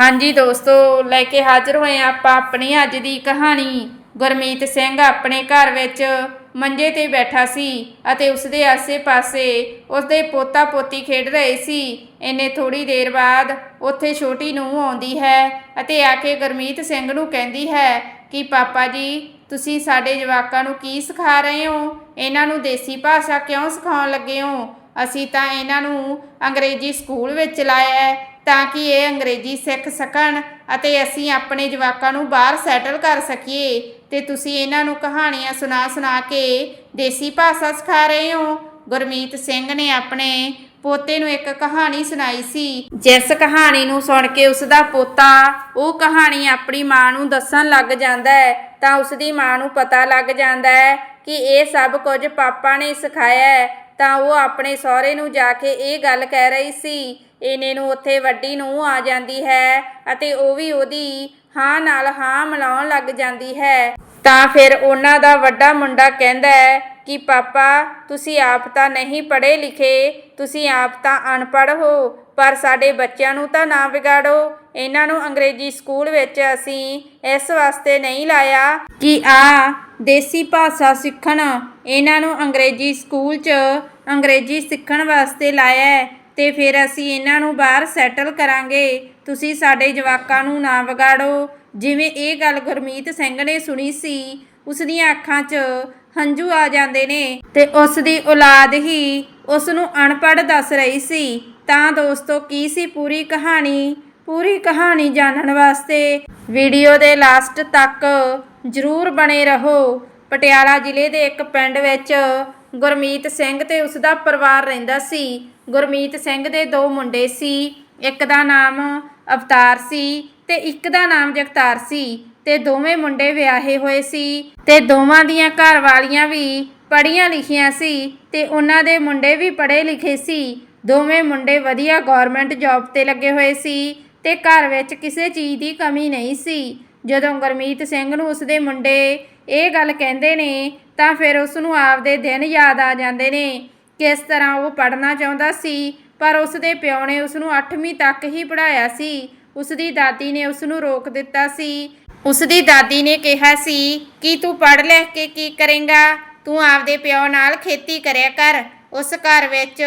ਹਾਂਜੀ ਦੋਸਤੋ, ਲੈ ਕੇ ਹਾਜ਼ਰ ਹੋਏ ਹਾਂ ਆਪਾਂ ਆਪਣੀ ਅੱਜ ਦੀ ਕਹਾਣੀ। ਗੁਰਮੀਤ ਸਿੰਘ ਆਪਣੇ ਘਰ ਵਿੱਚ ਮੰਜੇ ਤੇ ਬੈਠਾ ਸੀ ਅਤੇ ਉਸਦੇ ਆਸੇ-ਪਾਸੇ ਉਸਦੇ ਪੋਤਾ ਪੋਤੀ ਖੇਡ ਰਹੇ ਸੀ। ਇੰਨੇ ਥੋੜੀ ਦੇਰ ਬਾਅਦ ਉੱਥੇ ਛੋਟੀ ਨੂੰਹ ਆਉਂਦੀ ਹੈ ਅਤੇ ਆ ਕੇ ਗੁਰਮੀਤ ਸਿੰਘ ਨੂੰ ਕਹਿੰਦੀ ਹੈ ਕਿ, ਪਾਪਾ ਜੀ, ਤੁਸੀਂ ਸਾਡੇ ਜਵਾਕਾਂ ਨੂੰ ਕੀ ਸਿਖਾ ਰਹੇ ਹੋ? ਇਹਨਾਂ ਨੂੰ ਦੇਸੀ ਭਾਸ਼ਾ ਕਿਉਂ ਸਿਖਾਉਣ ਲੱਗੇ ਹੋ? ਅਸੀਂ ਤਾਂ ਇਹਨਾਂ ਨੂੰ ਅੰਗਰੇਜ਼ੀ ਸਕੂਲ ਵਿੱਚ ਲਾਇਆ ਤਾਂ ਕਿ ਇਹ ਅੰਗਰੇਜ਼ੀ ਸਿੱਖ ਸਕਣ ਅਤੇ ਅਸੀਂ ਆਪਣੇ ਜਵਾਕਾਂ ਨੂੰ ਬਾਹਰ ਸੈਟਲ ਕਰ ਸਕੀਏ। ਤੇ ਤੁਸੀਂ ਇਹਨਾਂ ਨੂੰ ਕਹਾਣੀਆਂ ਸੁਣਾ ਸੁਣਾ ਕੇ ਦੇਸੀ ਭਾਸ਼ਾ ਸਿਖਾ ਰਹੇ ਹੋ। ਗੁਰਮੀਤ ਸਿੰਘ ਨੇ ਆਪਣੇ ਪੋਤੇ ਨੂੰ ਇੱਕ ਕਹਾਣੀ ਸੁਣਾਈ ਸੀ। ਜਿਸ ਕਹਾਣੀ ਨੂੰ ਸੁਣ ਕੇ ਉਸ ਦਾ ਪੋਤਾ ਉਹ ਕਹਾਣੀ ਆਪਣੀ ਮਾਂ ਨੂੰ ਦੱਸਣ ਲੱਗ ਜਾਂਦਾ ਹੈ। ਤਾਂ ਉਸ ਦੀ ਮਾਂ ਨੂੰ ਪਤਾ ਲੱਗ ਜਾਂਦਾ ਹੈ ਕਿ ਇਹ ਸਭ ਕੁਝ ਪਾਪਾ ਨੇ ਸਿਖਾਇਆ ਹੈ। ਤਾਂ ਉਹ ਆਪਣੇ ਸਹੁਰੇ ਨੂੰ ਜਾ ਕੇ ਇਹ ਗੱਲ ਕਹਿ ਰਹੀ ਸੀ ਇਹਨੇ ਨੂੰ ਉੱਥੇ ਵੱਡੀ ਨੂੰ ਆ ਜਾਂਦੀ ਹੈ ਅਤੇ ਉਹ ਵੀ ਉਹਦੀ ਹਾਂ ਨਾਲ ਹਾਂ ਮਿਲਾਉਣ ਲੱਗ ਜਾਂਦੀ ਹੈ। ਤਾਂ ਫਿਰ ਉਹਨਾਂ ਦਾ ਵੱਡਾ ਮੁੰਡਾ ਕਹਿੰਦਾ ਹੈ ਕਿ, ਪਾਪਾ, ਤੁਸੀਂ ਆਪ ਤਾਂ ਨਹੀਂ ਪੜ੍ਹੇ ਲਿਖੇ, ਤੁਸੀਂ ਆਪ ਤਾਂ ਅਨਪੜ੍ਹ ਹੋ, ਪਰ ਸਾਡੇ ਬੱਚਿਆਂ ਨੂੰ ਤਾਂ ਨਾ ਵਿਗਾੜੋ। ਇਹਨਾਂ ਨੂੰ ਅੰਗਰੇਜ਼ੀ ਸਕੂਲ ਵਿੱਚ ਅਸੀਂ ਇਸ ਵਾਸਤੇ ਨਹੀਂ ਲਾਇਆ ਕਿ ਆ ਦੇਸੀ ਭਾਸ਼ਾ ਸਿੱਖਣ। ਇਹਨਾਂ ਨੂੰ ਅੰਗਰੇਜ਼ੀ ਸਕੂਲ 'ਚ ਅੰਗਰੇਜ਼ੀ ਸਿੱਖਣ ਵਾਸਤੇ ਲਾਇਆ ਤੇ ਫਿਰ ਅਸੀਂ ਇਹਨਾਂ ਨੂੰ ਬਾਹਰ ਸੈਟਲ ਕਰਾਂਗੇ। ਤੁਸੀਂ ਸਾਡੇ ਜਵਾਕਾਂ ਨੂੰ ਨਾ ਵਿਗਾੜੋ। ਜਿਵੇਂ ਇਹ ਗੱਲ ਗੁਰਮੀਤ ਸਿੰਘ ਨੇ ਸੁਣੀ ਸੀ ਉਸ ਦੀਆਂ ਅੱਖਾਂ 'ਚ ਹੰਝੂ ਆ ਜਾਂਦੇ ਨੇ ਤੇ ਉਸ ਦੀ ਔਲਾਦ ਹੀ ਉਸ ਨੂੰ ਅਨਪੜ੍ਹ ਦੱਸ ਰਹੀ ਸੀ। ਤਾਂ ਦੋਸਤੋ, ਕੀ ਸੀ ਪੂਰੀ ਕਹਾਣੀ? ਪੂਰੀ ਕਹਾਣੀ ਜਾਣਨ ਵਾਸਤੇ ਵੀਡੀਓ ਦੇ ਲਾਸਟ ਤੱਕ ਜ਼ਰੂਰ ਬਣੇ ਰਹੋ। ਪਟਿਆਲਾ ਜ਼ਿਲ੍ਹੇ ਦੇ ਇੱਕ ਪਿੰਡ ਵਿੱਚ ਗੁਰਮੀਤ ਸਿੰਘ ਤੇ ਉਸ ਦਾ ਪਰਿਵਾਰ ਰਹਿੰਦਾ ਸੀ। ਗੁਰਮੀਤ ਸਿੰਘ ਦੇ ਦੋ ਮੁੰਡੇ ਸੀ। ਇੱਕ ਦਾ ਨਾਮ ਅਵਤਾਰ ਸੀ ਤੇ ਇੱਕ ਦਾ ਨਾਮ ਜਗਤਾਰ ਸੀ। ਤੇ ਦੋਵੇਂ ਮੁੰਡੇ ਵਿਆਹੇ ਹੋਏ ਸੀ ਤੇ ਦੋਵਾਂ ਦੀਆਂ ਘਰ ਵਾਲੀਆਂ ਵੀ ਪੜ੍ਹੀਆਂ ਲਿਖੀਆਂ ਸੀ ਤੇ ਉਹਨਾਂ ਦੇ ਮੁੰਡੇ ਵੀ ਪੜ੍ਹੇ ਲਿਖੇ ਸੀ। ਦੋਵੇਂ ਮੁੰਡੇ ਵਧੀਆ ਗਵਰਨਮੈਂਟ ਜੌਬ ਤੇ ਲੱਗੇ ਹੋਏ ਸੀ ਤੇ ਘਰ ਵਿੱਚ ਕਿਸੇ ਚੀਜ਼ ਦੀ ਕਮੀ ਨਹੀਂ ਸੀ। ਜਦੋਂ ਗੁਰਮੀਤ ਸਿੰਘ ਨੂੰ ਉਸਦੇ ਮੁੰਡੇ ਇਹ ਗੱਲ ਕਹਿੰਦੇ ਨੇ ਤਾਂ ਫਿਰ ਉਸ ਨੂੰ ਆਪਦੇ ਦਿਨ ਯਾਦ ਆ ਜਾਂਦੇ ਨੇ ਕਿਸ ਤਰ੍ਹਾਂ ਉਹ ਪੜ੍ਹਨਾ ਚਾਹੁੰਦਾ ਸੀ, ਪਰ ਉਸ ਦੇ ਪਿਓ ਨੇ ਉਸ ਨੂੰ 8ਵੀਂ ਤੱਕ ਹੀ ਪੜ੍ਹਾਇਆ ਸੀ। ਉਸ ਦੀ ਦਾਦੀ ਨੇ ਉਸ ਨੂੰ ਰੋਕ ਦਿੱਤਾ ਸੀ। ਉਸ ਦੀ ਦਾਦੀ ਨੇ ਕਿਹਾ ਸੀ, ਕਿ ਤੂੰ ਪੜ੍ਹ ਲਿਖ ਕੇ ਕੀ ਕਰੇਂਗਾ? ਤੂੰ ਆਪਦੇ ਪਿਓ ਨਾਲ ਖੇਤੀ ਕਰਿਆ ਕਰ। ਉਸ ਘਰ ਵਿੱਚ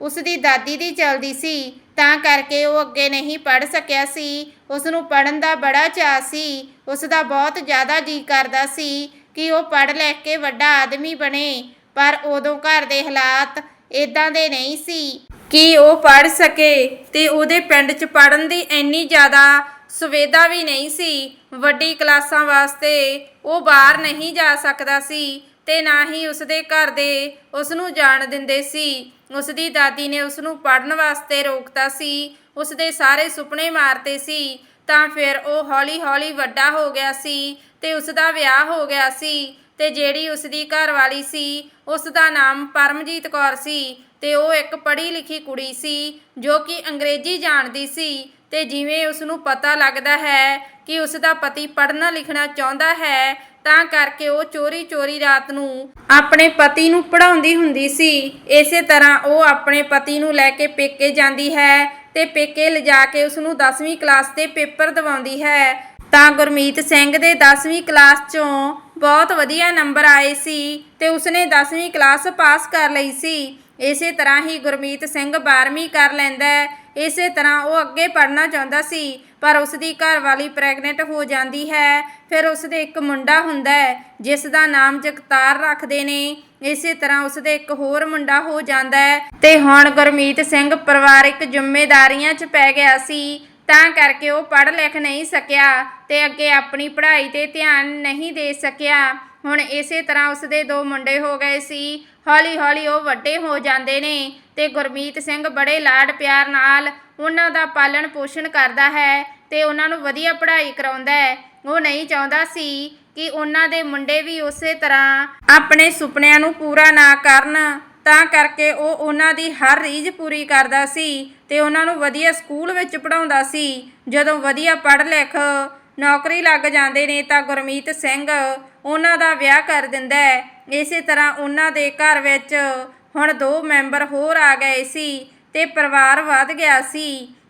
ਉਸ ਦੀ ਦਾਦੀ ਦੀ ਚਲਦੀ ਸੀ, ਤਾਂ ਕਰਕੇ ਉਹ ਅੱਗੇ ਨਹੀਂ ਪੜ੍ਹ ਸਕਿਆ ਸੀ। ਉਸ ਨੂੰ ਪੜਨ ਦਾ ਬੜਾ ਚਾਅ ਸੀ। ਉਸ ਦਾ ਬਹੁਤ ਜ਼ਿਆਦਾ ਜੀ ਕਰਦਾ ਸੀ ਕਿ ਉਹ ਪੜ੍ਹ ਲਿਖ ਕੇ ਵੱਡਾ ਆਦਮੀ ਬਣੇ। ਪਰ ਉਦੋਂ ਘਰ ਦੇ ਹਾਲਾਤ ਇਦਾਂ ਦੇ ਨਹੀਂ ਸੀ। ਕਿ ਉਹ ਪੜ੍ਹ ਸਕੇ ਤੇ ਉਹਦੇ ਪਿੰਡ 'ਚ ਪੜਨ ਦੀ ਇੰਨੀ ਜ਼ਿਆਦਾ ਸੁਵਿਧਾ ਵੀ ਨਹੀਂ ਸੀ। ਵੱਡੀ ਕਲਾਸਾਂ ਵਾਸਤੇ ਉਹ ਬਾਹਰ ਨਹੀਂ ਜਾ ਸਕਦਾ ਸੀ ਤੇ ਨਾ ਹੀ ਉਸਦੇ ਘਰ ਦੇ ਉਸ ਨੂੰ ਜਾਣ ਦਿੰਦੇ ਸੀ। ਉਸ ਦੀ ਦਾਦੀ ਨੇ ਉਸ ਨੂੰ ਪੜਨ ਵਾਸਤੇ ਰੋਕਤਾ ਸੀ। ਉਸ ਦੇ ਸਾਰੇ ਸੁਪਨੇ ਮਾਰਤੇ ਸੀ। ਤਾਂ ਫਿਰ ਉਹ ਹੌਲੀ-ਹੌਲੀ ਵੱਡਾ ਹੋ ਗਿਆ ਸੀ ਤੇ ਉਸ ਦਾ ਵਿਆਹ ਹੋ ਗਿਆ ਸੀ। ਤੇ ਜਿਹੜੀ ਉਸ ਦੀ ਘਰਵਾਲੀ ਸੀ ਉਸ ਦਾ ਨਾਮ ਪਰਮਜੀਤ ਕੌਰ ਸੀ ਤੇ ਉਹ ਇੱਕ ਪੜ੍ਹੀ ਲਿਖੀ ਕੁੜੀ ਸੀ, ਜੋ ਕਿ ਅੰਗਰੇਜ਼ੀ ਜਾਣਦੀ ਸੀ ਤੇ ਜਿਵੇਂ ਉਸ ਨੂੰ ਪਤਾ ਲੱਗਦਾ ਹੈ ਕਿ ਉਸ ਦਾ ਪਤੀ ਪੜ੍ਹਨਾ ਲਿਖਣਾ ਚਾਹੁੰਦਾ ਹੈ, ਤਾਂ ਕਰਕੇ ਉਹ ਚੋਰੀ-ਚੋਰੀ ਰਾਤ ਨੂੰ ਆਪਣੇ ਪਤੀ ਨੂੰ ਪੜਾਉਂਦੀ ਹੁੰਦੀ ਸੀ। ਇਸੇ ਤਰ੍ਹਾਂ ਉਹ ਆਪਣੇ ਪਤੀ ਨੂੰ ਲੈ ਕੇ ਪੇਕੇ ਜਾਂਦੀ ਹੈ ਤੇ ਪੇਕੇ ਲਿਜਾ ਕੇ ਉਸ ਨੂੰ 10ਵੀਂ ਕਲਾਸ ਦੇ ਪੇਪਰ ਦਿਵਾਉਂਦੀ ਹੈ। ਤਾਂ ਗੁਰਮੀਤ ਸਿੰਘ ਦੇ 10ਵੀਂ ਕਲਾਸ ਚੋਂ ਬਹੁਤ ਵਧੀਆ ਨੰਬਰ ਆਏ ਸੀ ਤੇ ਉਸਨੇ 10ਵੀਂ ਕਲਾਸ ਪਾਸ ਕਰ ਲਈ ਸੀ। ਇਸੇ ਤਰ੍ਹਾਂ ਹੀ ਗੁਰਮੀਤ ਸਿੰਘ 12ਵੀਂ ਕਰ ਲੈਂਦਾ ਹੈ। ਇਸੇ ਤਰ੍ਹਾਂ ਉਹ ਅੱਗੇ ਪੜ੍ਹਨਾ ਚਾਹੁੰਦਾ ਸੀ, ਪਰ ਉਸ ਦੀ ਘਰਵਾਲੀ ਪ੍ਰੈਗਨੈਂਟ ਹੋ ਜਾਂਦੀ ਹੈ। ਫਿਰ ਉਸ ਦੇ ਇੱਕ ਮੁੰਡਾ ਹੁੰਦਾ ਹੈ, ਜਿਸ ਦਾ ਨਾਮ ਜਗਤਾਰ ਰੱਖਦੇ ਨੇ। ਇਸੇ ਤਰ੍ਹਾਂ ਉਸ ਦੇ ਇੱਕ ਹੋਰ ਮੁੰਡਾ ਹੋ ਜਾਂਦਾ ਹੈ। ਤੇ ਹੁਣ ਗੁਰਮੀਤ ਸਿੰਘ ਪਰਿਵਾਰਿਕ ਜ਼ਿੰਮੇਵਾਰੀਆਂ 'ਚ ਪੈ ਗਿਆ ਸੀ। ਤਾਂ ਕਰਕੇ ਉਹ ਪੜ੍ਹ ਲਿਖ ਨਹੀਂ ਸਕਿਆ ਤੇ ਅੱਗੇ ਆਪਣੀ ਪੜ੍ਹਾਈ ਤੇ ਧਿਆਨ ਨਹੀਂ ਦੇ ਸਕਿਆ। ਹੁਣ ਇਸੇ ਤਰ੍ਹਾਂ ਉਸ ਦੇ ਦੋ ਮੁੰਡੇ ਹੋ ਗਏ ਸੀ। ਹੌਲੀ ਹੌਲੀ ਉਹ ਵੱਡੇ ਹੋ ਜਾਂਦੇ ਨੇ ਤੇ ਗੁਰਮੀਤ ਸਿੰਘ ਬੜੇ ਲਾਡ ਪਿਆਰ ਨਾਲ ਉਹਨਾਂ ਦਾ ਪਾਲਣ ਪੋਸ਼ਣ ਕਰਦਾ ਹੈ ਤੇ ਉਹਨਾਂ ਨੂੰ ਵਧੀਆ ਪੜ੍ਹਾਈ ਕਰਾਉਂਦਾ ਹੈ। ਉਹ ਨਹੀਂ ਚਾਹੁੰਦਾ ਸੀ ਕਿ ਉਹਨਾਂ ਦੇ ਮੁੰਡੇ ਵੀ ਉਸੇ ਤਰ੍ਹਾਂ ਆਪਣੇ ਸੁਪਨਿਆਂ ਨੂੰ ਪੂਰਾ ਨਾ ਕਰਨ। ਤਾਂ ਕਰਕੇ ਉਹ ਉਹਨਾਂ ਦੀ ਹਰ ਰੀਝ ਪੂਰੀ ਕਰਦਾ ਸੀ। ਤੇ ਉਹਨਾਂ ਨੂੰ ਵਧੀਆ ਸਕੂਲ ਵਿੱਚ ਪੜਾਉਂਦਾ ਸੀ। ਜਦੋਂ ਵਧੀਆ ਪੜ੍ਹ ਲਿਖ ਨੌਕਰੀ ਲੱਗ ਜਾਂਦੇ ਨੇ ਤਾਂ ਗੁਰਮੀਤ ਸਿੰਘ ਉਹਨਾਂ ਦਾ ਵਿਆਹ ਕਰ ਦਿੰਦਾ ਹੈ। ਇਸੇ ਤਰ੍ਹਾਂ ਉਹਨਾਂ ਦੇ ਘਰ ਵਿੱਚ ਹੁਣ ਦੋ ਮੈਂਬਰ ਹੋਰ ਆ ਗਏ ਸੀ ਤੇ ਪਰਿਵਾਰ ਵੱਧ ਗਿਆ ਸੀ।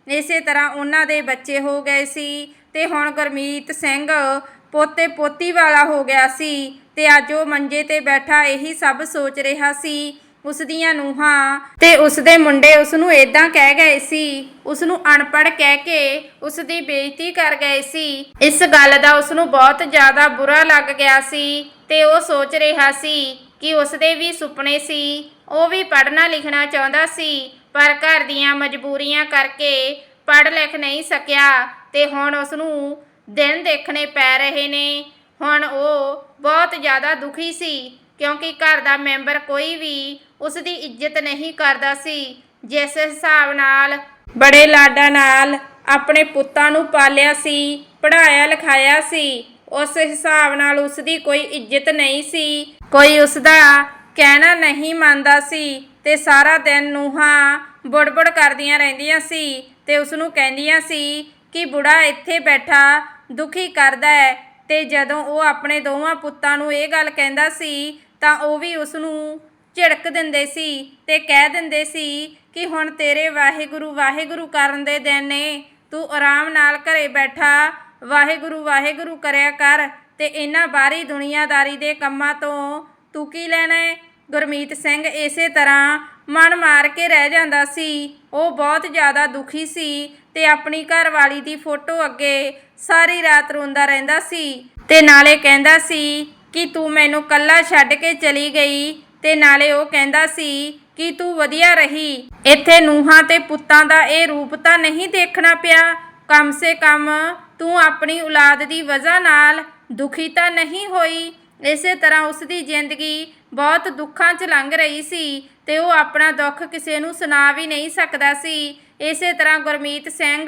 ਇਸੇ ਤਰ੍ਹਾਂ ਉਹਨਾਂ ਦੇ ਬੱਚੇ ਹੋ ਗਏ ਸੀ ਤੇ ਹੁਣ ਗੁਰਮੀਤ ਸਿੰਘ ਪੋਤੇ ਪੋਤੀ ਵਾਲਾ ਹੋ ਗਿਆ ਸੀ ਤੇ ਅੱਜ ਉਹ ਮੰਜੇ ਤੇ ਬੈਠਾ ਇਹੀ ਸਭ ਸੋਚ ਰਿਹਾ ਸੀ ਉਸ ਦੀਆਂ ਨੂੰਹਾਂ। ਤੇ ਉਸ ਦੇ ਮੁੰਡੇ ਉਸ ਨੂੰ ਇਦਾਂ ਕਹਿ ਗਏ ਸੀ। ਉਸ ਨੂੰ ਅਨਪੜ੍ਹ ਕਹਿ ਕੇ ਉਸ ਦੀ ਬੇਇੱਜ਼ਤੀ ਕਰ ਗਏ ਸੀ। ਇਸ ਗੱਲ ਦਾ ਉਸ ਨੂੰ ਬਹੁਤ ਜ਼ਿਆਦਾ ਬੁਰਾ ਲੱਗ ਗਿਆ ਸੀ ਤੇ ਉਹ ਸੋਚ ਰਿਹਾ ਸੀ ਕਿ ਉਸ ਦੇ ਵੀ ਸੁਪਨੇ ਸੀ। ਉਹ ਵੀ ਪੜ੍ਹਨਾ ਲਿਖਣਾ ਚਾਹੁੰਦਾ ਸੀ, ਪਰ ਘਰ ਦੀਆਂ ਮਜਬੂਰੀਆਂ ਕਰਕੇ ਪੜ੍ਹ ਲਿਖ ਨਹੀਂ ਸਕਿਆ ਤੇ ਹੁਣ ਉਸ ਨੂੰ ਦਿਨ ਦੇਖਣੇ ਪੈ ਰਹੇ ਨੇ। ਹੁਣ ਉਹ ਬਹੁਤ ਜ਼ਿਆਦਾ ਦੁਖੀ ਸੀ। ਕਿਉਂਕਿ ਘਰ ਦਾ ਮੈਂਬਰ ਕੋਈ ਵੀ ਉਸ ਦੀ ਇੱਜ਼ਤ ਨਹੀਂ ਕਰਦਾ ਸੀ, ਜਿਸ ਹਿਸਾਬ ਨਾਲ ਬੜੇ ਲਾਡਾਂ ਨਾਲ ਆਪਣੇ ਪੁੱਤਾਂ ਨੂੰ ਪਾਲਿਆ ਸੀ, ਪੜ੍ਹਾਇਆ ਲਿਖਾਇਆ ਸੀ, ਉਸ ਹਿਸਾਬ ਨਾਲ ਉਸ ਦੀ ਕੋਈ ਇੱਜ਼ਤ ਨਹੀਂ ਸੀ। ਕੋਈ ਉਸ ਦਾ ਕਹਿਣਾ ਨਹੀਂ ਮੰਨਦਾ ਸੀ ਤੇ ਸਾਰਾ ਦਿਨ ਨੂੰਹਾਂ ਬੁੜਬੁੜ ਕਰਦੀਆਂ ਰਹਿੰਦੀਆਂ ਸੀ ਤੇ ਉਸ ਨੂੰ ਕਹਿੰਦੀਆਂ ਸੀ ਕਿ ਬੁੜਾ ਇੱਥੇ ਬੈਠਾ ਦੁਖੀ ਕਰਦਾ ਹੈ ਤੇ ਜਦੋਂ ਉਹ ਆਪਣੇ ਦੋਵਾਂ ਪੁੱਤਾਂ ਨੂੰ ਇਹ ਗੱਲ ਕਹਿੰਦਾ ਸੀ ਤਾਂ ਉਹ ਵੀ ਉਸ ਨੂੰ ਝਿੜਕ ਦਿੰਦੇ ਸੀ ਤੇ ਕਹਿ ਦਿੰਦੇ ਸੀ ਕਿ ਹੁਣ ਤੇਰੇ ਵਾਹਿਗੁਰੂ ਵਾਹਿਗੁਰੂ ਕਰਨ ਦੇ ਦਿਨ ਨੇ, ਤੂੰ ਆਰਾਮ ਨਾਲ ਘਰੇ ਬੈਠਾ, ਵਾਹਿਗੁਰੂ ਵਾਹਿਗੁਰੂ ਕਰਿਆ ਕਰ ਤੇ ਇਹਨਾਂ ਬਾਹਰੀ ਦੁਨੀਆਦਾਰੀ ਦੇ ਕੰਮਾਂ ਤੋਂ ਤੂੰ ਕੀ ਲੈਣਾ ਹੈ ਗੁਰਮੀਤ ਸਿੰਘ ਇਸੇ ਤਰ੍ਹਾਂ ਮਨ ਮਾਰ ਕੇ ਰਹਿ ਜਾਂਦਾ ਸੀ। ਉਹ ਬਹੁਤ ਜ਼ਿਆਦਾ ਦੁਖੀ ਸੀ ਤੇ ਆਪਣੀ ਘਰਵਾਲੀ ਦੀ ਫੋਟੋ ਅੱਗੇ ਸਾਰੀ ਰਾਤ ਰੋਂਦਾ ਰਹਿੰਦਾ ਸੀ ਤੇ ਨਾਲੇ ਕਹਿੰਦਾ ਸੀ ਕਿ ਤੂੰ ਮੈਨੂੰ ਕੱਲਾ ਛੱਡ ਕੇ ਚਲੀ ਗਈ ਤੇ ਨਾਲੇ ਉਹ ਕਹਿੰਦਾ ਸੀ ਕਿ ਤੂੰ ਵਧੀਆ ਰਹੀ। ਇੱਥੇ ਨੂਹਾਂ ਤੇ ਪੁੱਤਾਂ ਦਾ ਇਹ ਰੂਪ ਤਾਂ ਨਹੀਂ ਦੇਖਣਾ ਪਿਆ। ਕਮ ਸੇ ਕਮ ਤੂੰ ਆਪਣੀ ਔਲਾਦ ਦੀ ਵਜ੍ਹਾ ਨਾਲ ਦੁਖੀ ਤਾਂ ਨਹੀਂ ਹੋਈ। ਇਸੇ ਤਰ੍ਹਾਂ ਉਸ ਦੀ ਜ਼ਿੰਦਗੀ ਬਹੁਤ ਦੁੱਖਾਂ 'ਚ ਲੰਘ ਰਹੀ ਸੀ ਤੇ ਉਹ ਆਪਣਾ ਦੁੱਖ ਕਿਸੇ ਨੂੰ ਸੁਣਾ ਵੀ ਨਹੀਂ ਸਕਦਾ ਸੀ। ਇਸੇ ਤਰ੍ਹਾਂ ਗੁਰਮੀਤ ਸਿੰਘ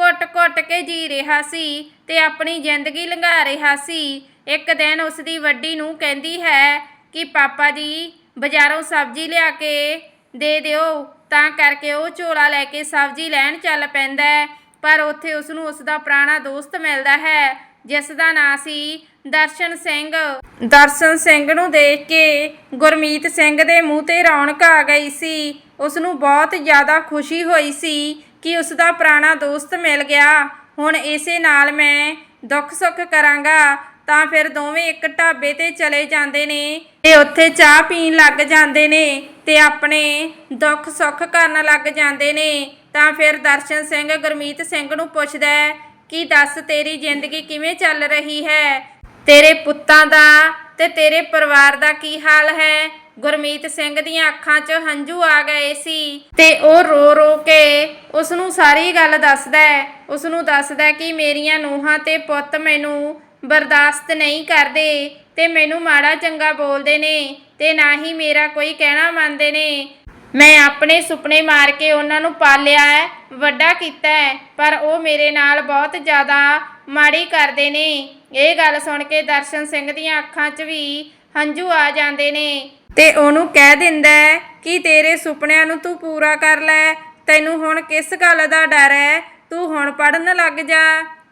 ਘੁੱਟ-ਘੁੱਟ ਕੇ ਜੀ ਰਿਹਾ ਸੀ ਤੇ ਆਪਣੀ ਜ਼ਿੰਦਗੀ ਲੰਘਾ ਰਿਹਾ ਸੀ। ਇੱਕ ਦਿਨ ਉਸ ਦੀ ਵੱਡੀ ਨੂੰ ਕਹਿੰਦੀ ਹੈ ਕਿ ਪਾਪਾ ਜੀ, ਬਾਜ਼ਾਰੋਂ ਸਬਜ਼ੀ ਲਿਆ ਕੇ ਦੇ ਦਿਓ, ਤਾਂ ਕਰਕੇ ਉਹ ਝੋਲਾ ਲੈ ਕੇ ਸਬਜ਼ੀ ਲੈਣ ਚੱਲ ਪੈਂਦਾ ਹੈ। ਪਰ ਉੱਥੇ ਉਸ ਨੂੰ ਉਸ ਦਾ ਪੁਰਾਣਾ ਦੋਸਤ ਮਿਲਦਾ ਹੈ, ਜਿਸ ਦਾ ਨਾਂ ਸੀ ਦਰਸ਼ਨ ਸਿੰਘ। ਦਰਸ਼ਨ ਸਿੰਘ ਨੂੰ ਦੇਖ ਕੇ ਗੁਰਮੀਤ ਸਿੰਘ ਦੇ ਮੂੰਹ ਤੇ ਰੌਣਕ ਆ ਗਈ ਸੀ। ਉਸ ਨੂੰ ਬਹੁਤ ਜ਼ਿਆਦਾ ਖੁਸ਼ੀ ਹੋਈ ਸੀ ਕਿ ਉਸ ਦਾ ਪੁਰਾਣਾ ਦੋਸਤ ਮਿਲ ਗਿਆ। ਹੁਣ ਇਸੇ ਨਾਲ ਮੈਂ ਦੁੱਖ ਸੁੱਖ ਕਰਾਂਗਾ। ਤਾਂ ਫਿਰ ਦੋਵੇਂ ਇੱਕ ਢਾਬੇ ਤੇ ਚਲੇ ਜਾਂਦੇ ਨੇ ਤੇ ਉੱਥੇ ਚਾਹ ਪੀਣ ਲੱਗ ਜਾਂਦੇ ਨੇ ਤੇ ਆਪਣੇ ਦੁੱਖ ਸੁੱਖ ਕਰਨ ਲੱਗ ਜਾਂਦੇ ਨੇ। ਤਾਂ ਫਿਰ ਦਰਸ਼ਨ ਸਿੰਘ ਗੁਰਮੀਤ ਸਿੰਘ ਨੂੰ ਪੁੱਛਦਾ ਹੈ ਕਿ ਦੱਸ ਤੇਰੀ ਜ਼ਿੰਦਗੀ ਕਿਵੇਂ ਚੱਲ ਰਹੀ ਹੈ? ਤੇਰੇ ਪੁੱਤਾਂ ਦਾ ਤੇ ਤੇਰੇ ਪਰਿਵਾਰ ਦਾ ਕੀ ਹਾਲ ਹੈ? ਗੁਰਮੀਤ ਸਿੰਘ ਦੀਆਂ ਅੱਖਾਂ 'ਚ ਹੰਝੂ ਆ ਗਏ ਸੀ ਤੇ ਉਹ ਰੋ ਰੋ ਕੇ ਉਸ ਨੂੰ ਸਾਰੀ ਗੱਲ ਦੱਸਦਾ ਹੈ। ਉਸ ਨੂੰ ਦੱਸਦਾ ਕਿ ਮੇਰੀਆਂ ਨੂੰਹਾਂ ਤੇ ਪੁੱਤ ਮੈਨੂੰ ਬਰਦਾਸ਼ਤ ਨਹੀਂ ਕਰਦੇ ਤੇ ਮੈਨੂੰ ਮਾੜਾ ਚੰਗਾ ਬੋਲਦੇ ਨੇ ਤੇ ਨਾ ਹੀ ਮੇਰਾ ਕੋਈ ਕਹਿਣਾ ਮੰਨਦੇ ਨੇ। ਮੈਂ ਆਪਣੇ ਸੁਪਨੇ ਮਾਰ ਕੇ ਉਹਨਾਂ ਨੂੰ ਪਾਲਿਆ ਹੈ, ਵੱਡਾ ਕੀਤਾ ਹੈ, ਪਰ ਉਹ ਮੇਰੇ ਨਾਲ ਬਹੁਤ ਜ਼ਿਆਦਾ ਮਾੜੀ ਕਰਦੇ ਨੇ। ਇਹ ਗੱਲ ਸੁਣ ਕੇ ਦਰਸ਼ਨ ਸਿੰਘ ਦੀਆਂ ਅੱਖਾਂ 'ਚ ਵੀ ਹੰਝੂ ਆ ਜਾਂਦੇ ਨੇ। ਤੇ ਉਹਨੂੰ ਕਹਿ ਦਿੰਦਾ ਹੈ ਕਿ ਤੇਰੇ ਸੁਪਨਿਆਂ ਨੂੰ ਤੂੰ ਪੂਰਾ ਕਰ ਲੈ, ਤੈਨੂੰ ਹੁਣ ਕਿਸ ਗੱਲ ਦਾ ਡਰ ਹੈ? ਤੂੰ ਹੁਣ ਪੜਨ ਲੱਗ ਜਾ।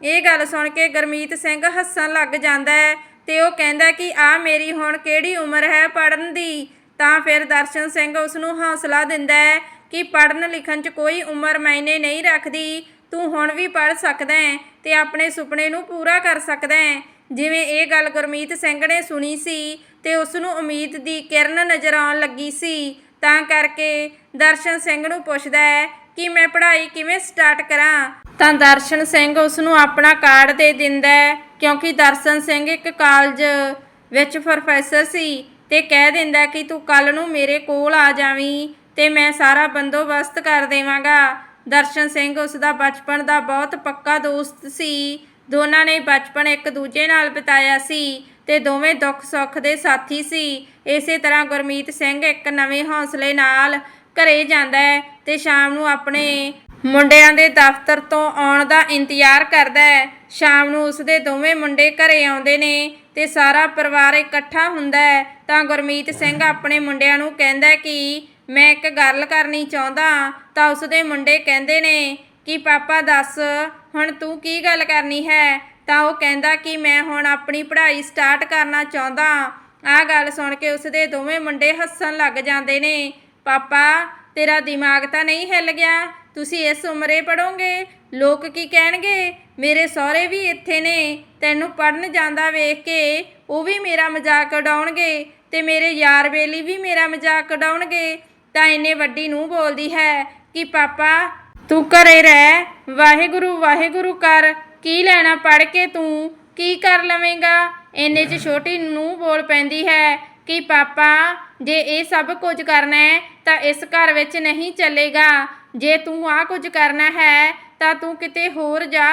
ਇਹ ਗੱਲ ਸੁਣ ਕੇ ਗਰਮੀਤ ਸਿੰਘ ਹੱਸਣ ਲੱਗ ਜਾਂਦਾ ਹੈ ਤੇ ਉਹ ਕਹਿੰਦਾ ਕਿ ਆ ਮੇਰੀ ਹੁਣ ਕਿਹੜੀ ਉਮਰ ਹੈ ਪੜਨ ਦੀ? ਤਾਂ ਫਿਰ ਦਰਸ਼ਨ ਸਿੰਘ ਉਸ ਨੂੰ ਹੌਸਲਾ ਦਿੰਦਾ ਹੈ ਕਿ ਪੜਨ ਲਿਖਣ 'ਚ ਕੋਈ ਉਮਰ ਮਾਇਨੇ ਨਹੀਂ ਰੱਖਦੀ। ਤੂੰ ਹੁਣ ਵੀ ਪੜ ਸਕਦਾ ਹੈ ਤੇ ਆਪਣੇ ਸੁਪਨੇ ਨੂੰ ਪੂਰਾ ਕਰ ਸਕਦਾ ਹੈ। ਜਿਵੇਂ ਇਹ ਗੱਲ ਗੁਰਮੀਤ ਸਿੰਘ ਨੇ ਸੁਣੀ ਸੀ ਤੇ ਉਸ ਨੂੰ ਉਮੀਦ ਦੀ ਕਿਰਨ ਨਜ਼ਰ ਆਉਣ ਲੱਗੀ ਸੀ। ਤਾਂ ਕਰਕੇ ਦਰਸ਼ਨ ਸਿੰਘ ਨੂੰ ਪੁੱਛਦਾ ਹੈ ਕਿ ਮੈਂ ਪੜ੍ਹਾਈ ਕਿਵੇਂ ਸਟਾਰਟ ਕਰਾਂ? ਤਾਂ ਦਰਸ਼ਨ ਸਿੰਘ ਉਸ ਨੂੰ ਆਪਣਾ ਕਾਰਡ ਦੇ ਦਿੰਦਾ ਹੈ, ਕਿਉਂਕਿ ਦਰਸ਼ਨ ਸਿੰਘ ਇੱਕ ਕਾਲਜ ਵਿੱਚ ਪ੍ਰੋਫੈਸਰ ਸੀ ਤੇ ਕਹਿ ਦਿੰਦਾ ਕਿ ਤੂੰ ਕੱਲ ਨੂੰ ਮੇਰੇ ਕੋਲ ਆ ਜਾਵੀਂ ਤੇ ਮੈਂ ਸਾਰਾ ਬੰਦੋਬਸਤ ਕਰ ਦੇਵਾਂਗਾ। ਦਰਸ਼ਨ ਸਿੰਘ ਉਸ ਦਾ ਬਚਪਨ ਦਾ ਬਹੁਤ ਪੱਕਾ ਦੋਸਤ ਸੀ। ਦੋਨਾਂ ਨੇ ਬਚਪਨ ਇੱਕ ਦੂਜੇ ਨਾਲ ਬਿਤਾਇਆ ਸੀ ਤੇ ਦੋਵੇਂ ਦੁੱਖ ਸੁੱਖ ਦੇ ਸਾਥੀ ਸੀ। ਇਸੇ ਤਰ੍ਹਾਂ ਗੁਰਮੀਤ ਸਿੰਘ ਇੱਕ ਨਵੇਂ ਹੌਸਲੇ ਨਾਲ ਘਰੇ ਜਾਂਦਾ ਹੈ ਤੇ ਸ਼ਾਮ ਨੂੰ ਆਪਣੇ ਮੁੰਡਿਆਂ ਦੇ ਦਫ਼ਤਰ ਤੋਂ ਆਉਣ ਦਾ ਇੰਤਜ਼ਾਰ ਕਰਦਾ ਹੈ। ਸ਼ਾਮ ਨੂੰ ਉਸਦੇ ਦੋਵੇਂ ਮੁੰਡੇ ਘਰੇ ਆਉਂਦੇ ਨੇ ਤੇ ਸਾਰਾ ਪਰਿਵਾਰ ਇਕੱਠਾ ਹੁੰਦਾ ਹੈ। ਤਾਂ ਗੁਰਮੀਤ ਸਿੰਘ ਆਪਣੇ ਮੁੰਡਿਆਂ ਨੂੰ ਕਹਿੰਦਾ ਕਿ ਮੈਂ ਇੱਕ ਗੱਲ ਕਰਨੀ ਚਾਹੁੰਦਾ ਤਾਂ ਉਸਦੇ ਮੁੰਡੇ ਕਹਿੰਦੇ ਨੇ ਕਿ, ਪਾਪਾ, ਦੱਸ, ਹੁਣ ਤੂੰ ਕੀ ਗੱਲ ਕਰਨੀ ਹੈ? ਤਾਂ ਉਹ ਕਹਿੰਦਾ ਕਿ, ਮੈਂ ਹੁਣ ਆਪਣੀ ਪੜ੍ਹਾਈ ਸਟਾਰਟ ਕਰਨਾ ਚਾਹੁੰਦਾ ਆਹ ਗੱਲ ਸੁਣ ਕੇ ਉਸਦੇ ਦੋਵੇਂ ਮੁੰਡੇ ਹੱਸਣ ਲੱਗ ਜਾਂਦੇ ਨੇ। ਪਾਪਾ, ਤੇਰਾ ਦਿਮਾਗ ਤਾਂ ਨਹੀਂ ਹਿੱਲ ਗਿਆ? ਤੁਸੀਂ ਇਸ ਉਮਰੇ ਪੜੋਗੇ ਲੋਕ ਕੀ ਕਹਿਣਗੇ? ਮੇਰੇ ਸਹੁਰੇ ਵੀ ਇੱਥੇ ਨੇ। ਤੈਨੂੰ ਪੜਨ ਜਾਂਦਾ ਵੇਖ ਕੇ ਉਹ ਵੀ ਮੇਰਾ ਮਜ਼ਾਕ ਉਡਾਉਣਗੇ ਤੇ ਮੇਰੇ ਯਾਰ ਬੇਲੀ ਵੀ ਮੇਰਾ ਮਜ਼ਾਕ ਉਡਾਉਣਗੇ। ਤਾਂ ਇੰਨੇ ਵੱਡੀ ਨੂੰ ਬੋਲਦੀ ਹੈ ਕਿ ਪਾਪਾ, ਤੂੰ ਘਰੇ ਰਹਿ। ਵਾਹਿਗੁਰੂ ਵਾਹਿਗੁਰੂ ਕਰ। ਕੀ ਲੈਣਾ ਪੜ ਕੇ ਤੂੰ? ਕੀ ਕਰ ਲਵੇਂਗਾ? ਇੰਨੇ 'ਚ ਛੋਟੀ ਨੂੰ ਬੋਲ ਪੈਂਦੀ ਹੈ ਕਿ ਪਾਪਾ, ਜੇ ਇਹ ਸਭ ਕੁਝ ਕਰਨਾ ਹੈ ਤਾਂ ਇਸ ਘਰ ਵਿੱਚ ਨਹੀਂ ਚੱਲੇਗਾ। ਜੇ ਤੂੰ ਆ ਕੁਝ ਕਰਨਾ ਹੈ, ਤਾਂ ਤੂੰ ਕਿਤੇ ਹੋਰ ਜਾ।